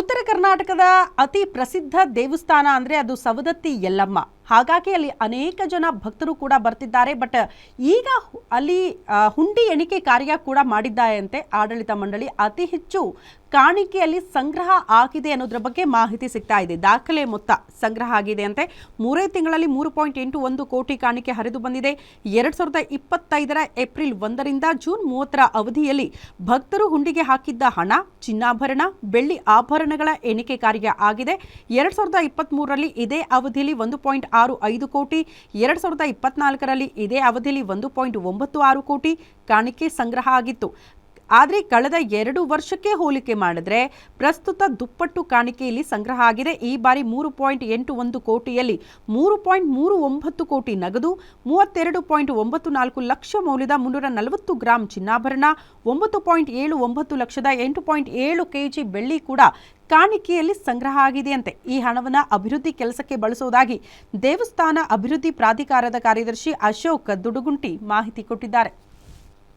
ಉತ್ತರ ಕರ್ನಾಟಕದ ಅತಿ ಪ್ರಸಿದ್ಧ ದೇವಸ್ಥಾನ ಅಂದ್ರೆ ಅದು ಸವದತ್ತಿ ಯಲ್ಲಮ್ಮ. ಹಾಗಾಗಿ ಅಲ್ಲಿ ಅನೇಕ ಜನ ಭಕ್ತರು ಕೂಡ ಬರ್ತಿದ್ದಾರೆ. ಬಟ್ ಈಗ ಅಲ್ಲಿ ಹುಂಡಿ ಎಣಿಕೆ ಕಾರ್ಯ ಕೂಡ ಮಾಡಿದ್ದಾಯಂತೆ ಆಡಳಿತ ಮಂಡಳಿ. ಅತಿ ಹೆಚ್ಚು ಕಾಣಿಕೆಯಲ್ಲಿ ಸಂಗ್ರಹ ಆಗಿದೆ ಅನ್ನೋದ್ರ ಬಗ್ಗೆ ಮಾಹಿತಿ ಸಿಗ್ತಾ ಇದೆ. ದಾಖಲೆ ಮೊತ್ತ ಸಂಗ್ರಹ ಆಗಿದೆ ಅಂತೆ. ಮೂರೇ ತಿಂಗಳಲ್ಲಿ ಮೂರು ಪಾಯಿಂಟ್ ಎಂಟು ಒಂದು ಕೋಟಿ ಕಾಣಿಕೆ ಹರಿದು ಬಂದಿದೆ. ಎರಡ್ ಸಾವಿರದ ಇಪ್ಪತ್ತೈದರ ಏಪ್ರಿಲ್ ಒಂದರಿಂದ ಜೂನ್ ಮೂವತ್ತರ ಅವಧಿಯಲ್ಲಿ ಭಕ್ತರು ಹುಂಡಿಗೆ ಹಾಕಿದ್ದ ಹಣ, ಚಿನ್ನಾಭರಣ, ಬೆಳ್ಳಿ ಆಭರಣಗಳ ಎಣಿಕೆ ಕಾರ್ಯ ಆಗಿದೆ. ಎರಡ್ ಸಾವಿರದ ಇಪ್ಪತ್ತ್ಮೂರರಲ್ಲಿ ಇದೇ ಅವಧಿಯಲ್ಲಿ ಒಂದು ಪಾಯಿಂಟ್ ಆರು ಐದು ಕೋಟಿ, ಎರಡು ಸಾವಿರದ ಇಪ್ಪತ್ನಾಲ್ಕರಲ್ಲಿ ಇದೇ ಅವಧಿಯಲ್ಲಿ ಒಂದು ಪಾಯಿಂಟ್ ಒಂಬತ್ತು ಆರು ಕೋಟಿ ಕಾಣಿಕೆ ಸಂಗ್ರಹ ಆಗಿತ್ತು. ಆದರೆ ಕಳೆದ ಎರಡು ವರ್ಷಕ್ಕೆ ಹೋಲಿಕೆ ಮಾಡಿದ್ರೆ ಪ್ರಸ್ತುತ ದುಪ್ಪಟ್ಟು ಕಾಣಿಕೆಯಲ್ಲಿ ಸಂಗ್ರಹ ಆಗಿದೆ. ಈ ಬಾರಿ ಮೂರು ಪಾಯಿಂಟ್ ಎಂಟು ಒಂದು ಕೋಟಿಯಲ್ಲಿ ಮೂರು ಪಾಯಿಂಟ್ ಮೂರು ಒಂಬತ್ತು ಕೋಟಿ ನಗದು, ಮೂವತ್ತೆರಡು ಪಾಯಿಂಟ್ ಒಂಬತ್ತು ನಾಲ್ಕು ಲಕ್ಷ ಮೌಲ್ಯದ ಮುನ್ನೂರ ನಲವತ್ತು ಗ್ರಾಂ ಚಿನ್ನಾಭರಣ, ಒಂಬತ್ತು ಪಾಯಿಂಟ್ ಏಳು ಒಂಬತ್ತು ಲಕ್ಷದ ಎಂಟು ಪಾಯಿಂಟ್ ಏಳು ಕೆಜಿ ಬೆಳ್ಳಿ ಕೂಡ ಕಾಣಿಕೆಯಲ್ಲಿ ಸಂಗ್ರಹ ಆಗಿದೆಯಂತೆ. ಈ ಹಣವನ್ನು ಅಭಿವೃದ್ಧಿ ಕೆಲಸಕ್ಕೆ ಬಳಸುವುದಾಗಿ ದೇವಸ್ಥಾನ ಅಭಿವೃದ್ಧಿ ಪ್ರಾಧಿಕಾರದ ಕಾರ್ಯದರ್ಶಿ ಅಶೋಕ್ ದುಡುಗುಂಟಿ ಮಾಹಿತಿ ಕೊಟ್ಟಿದ್ದಾರೆ.